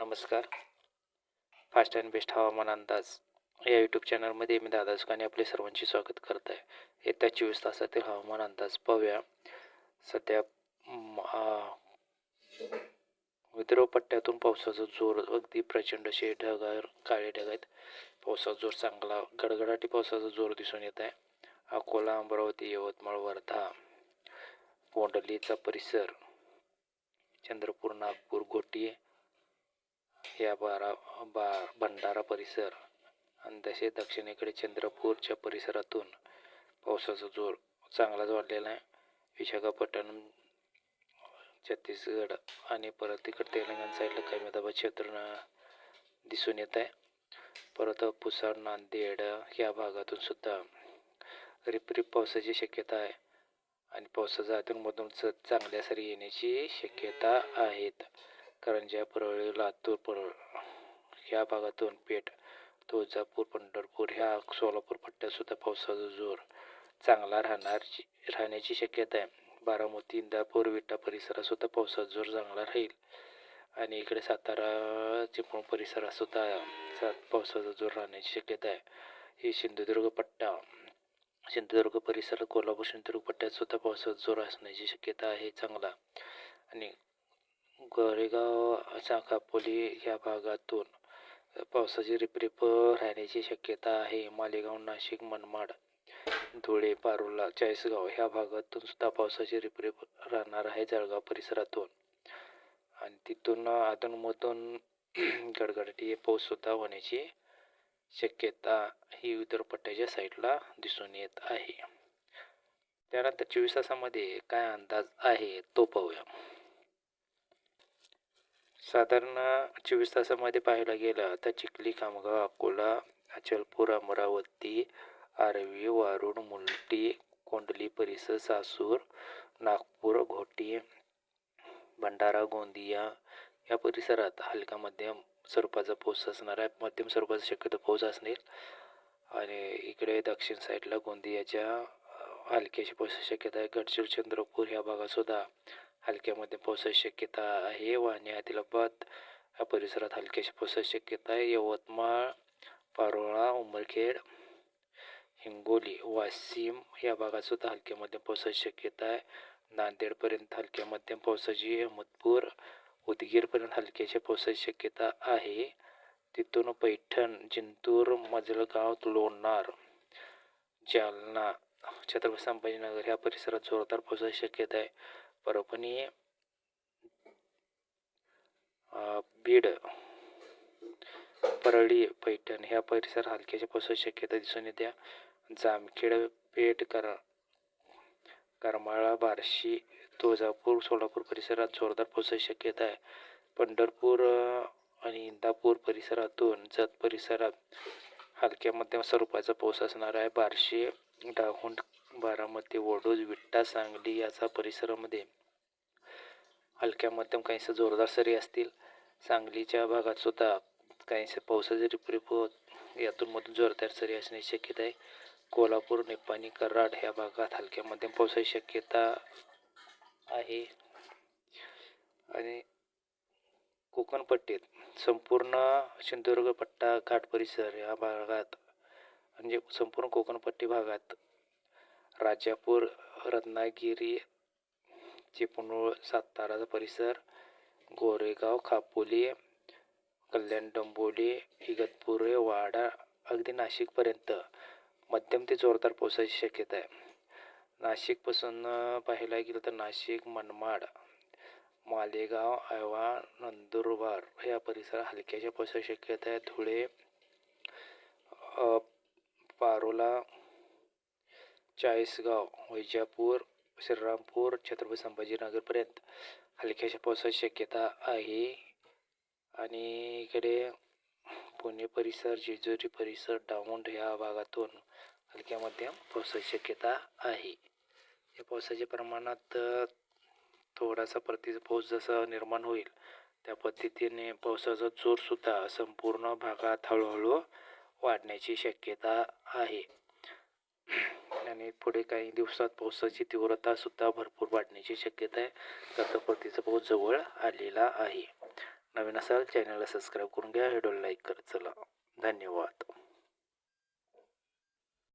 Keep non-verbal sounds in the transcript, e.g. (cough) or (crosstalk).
नमस्कार. Fast and best हवामान अंदाज. या यूट्यूब चॅनलमध्ये मी दादा सुखाने आपले सर्वांचे स्वागत करत आहे येत्या चोवीस तासातील हवामान अंदाज पाहूया. सध्या म, विदर्भ पट्ट्यातून पावसाचा जोर अगदी प्रचंड असे ढग काळे ढग आहेत पावसाचा जोर चांगला गडगडाटी पावसाचा जोर दिसून येत आहे. अकोला अमरावती यवतमाळ वर्धा कोंडलीचा परिसर चंद्रपूर नागपूर गोटी या बारा बा भंडारा परिसर आणि तसे दक्षिणेकडे चंद्रपूरच्या परिसरातून पावसाचा जोर चांगलाच वाढलेला आहे. विशाखापट्टणम छत्तीसगड आणि परत तिकडे तेलंगण साईडला कमी दाबा क्षेत्र दिसून येत आहे. परत पुसाड नांदेड या भागातून सुद्धा रिपरिप पावसाची शक्यता आहे आणि पावसाचा अधूनमधून च चांगल्या सरी येण्याची शक्यता आहेत. करंजा परळी लातूर परळ ह्या भागातून पेठ तुळजापूर पंढरपूर ह्या सोलापूर पट्ट्यातसुद्धा पावसाचा जोर चांगला राहणार राहण्याची शक्यता आहे. बारामती इंदापूर विटा परिसरातसुद्धा पावसाचा जोर चांगला राहील. आणि इकडे सातारा चिपळूण परिसरातसुद्धा सा- पावसाचा जोर राहण्याची शक्यता आहे. ही सिंधुदुर्ग पट्टा सिंधुदुर्ग परिसरात कोल्हापूर सिंधुदुर्ग पट्ट्यात सुद्धा पावसाचा जोर असण्याची शक्यता आहे चांगला. आणि गोरेगाव चाकापोली ह्या भागातून पावसाची रिपरिप राहण्याची शक्यता आहे. मालेगाव नाशिक मनमाड धुळे पारोला चाळीसगाव ह्या भागातून सुद्धा पावसाची रिपरिप राहणार आहे जळगाव परिसरातून. आणि तिथून अधूनमधून (clears throat) गडगडाटी पाऊस सुद्धा होण्याची शक्यता ही विदर्भपट्ट्याच्या साईडला दिसून येत आहे. त्यानंतर चोवीस तासामध्ये काय अंदाज आहे तो पाहूया. साधारण चोवीस तासामध्ये पाहायला गेलं तर चिखली खामगाव अकोला अचलपूर अमरावती आरवी वारुड मुलटी कोंडली परिसर सासूर नागपूर घोटी भंडारा गोंदिया या परिसरात हलका मध्यम स्वरूपाचा पाऊस असणार आहे. मध्यम स्वरूपाचा शक्यतो पाऊस असणार. आणि इकडे दक्षिण साईडला गोंदियाच्या हलक्याशी हलक्याची पावसाची शक्यता आहे. गडचिर चंद्रपूर ह्या भागात सुद्धा हलक्यामध्ये पावसाची शक्यता आहे वाणी आदिलाबाद या परिसरात हलक्याची पावसाची शक्यता आहे. यवतमाळ पारोळा उमरखेड हिंगोली वाशिम या भागात सुद्धा हलक्या मध्यम पावसाची शक्यता आहे. नांदेडपर्यंत हलक्या मध्यम पावसाची अहमदपूर उदगीरपर्यंत हलक्याच्या पावसाची शक्यता आहे. तिथून पैठण जिंतूर मजलगाव लोणार जालना छत्रपती संभाजीनगर ह्या परिसरात जोरदार पावसाची शक्यता आहे. परभणी बीड परळी पैठण ह्या परिसर हलक्याच्या पावसाची शक्यता दिसून येते. जामखेड पेठ कर करमाळा बार्शी तुळजापूर सोलापूर परिसरात जोरदार पावसाची शक्यता आहे. पंढरपूर आणि इंदापूर परिसरातून जत परिसरात हलक्या मध्यम स्वरूपाचा पाऊस असणार आहे. बार्शी डाहुंड बारामती वडूज विट्टा सांगली याचा परिसरामध्ये हलक्या मध्यम काहीसं जोरदार सरी असतील. सांगलीच्या भागात सुद्धा काहीसे पावसाचे रिपरिप यातून मधून जोरदार सरी असण्याची शक्यता आहे. कोल्हापूर निपाणी कराड ह्या भागात हलक्या मध्यम पावसाची शक्यता आहे. आणि कोकण पट्टीत संपूर्ण सिंधुदुर्ग पट्टा घाट परिसर या भागात म्हणजे संपूर्ण कोकणपट्टी भागात राजापूर रत्नागिरी चिपळूण साताराचा परिसर गोरेगाव खापोली कल्याण डोंबिवली इगतपुरे वाडा अगदी नाशिकपर्यंत. मध्यम ते जोरदार पावसाची शक्यता आहे. नाशिकपासून पाहायला गेलं तर नाशिक मनमाड मालेगाव आयवा नंदुरबार या परिसरात हलक्याच्या पावसाची शक्यता आहे. धुळे पारोला चाळीसगाव वैजापूर श्रीरामपूर छत्रपती संभाजीनगरपर्यंत हलक्याशा पावसाची शक्यता आहे. आणि इकडे पुणे परिसर जेजुरी परिसर डाऊंड ह्या भागातून हलक्या मध्यम पावसाची शक्यता आहे. या पावसाच्या प्रमाणात थोडासा प्रति पाऊस जसा निर्माण होईल त्या पद्धतीने पावसाचा जोरसुद्धा संपूर्ण भागात हळूहळू वाढण्याची शक्यता आहे. आणि पुढे काही दिवसात पावसाची तीव्रता सुद्धा भरपूर वाढण्याची शक्यता आहे. तर परतीचा पाऊस जवळ आलेला आहे. नवीन असाल चॅनलला सबस्क्राईब करून घ्या. व्हिडिओला लाईक करत चला. धन्यवाद.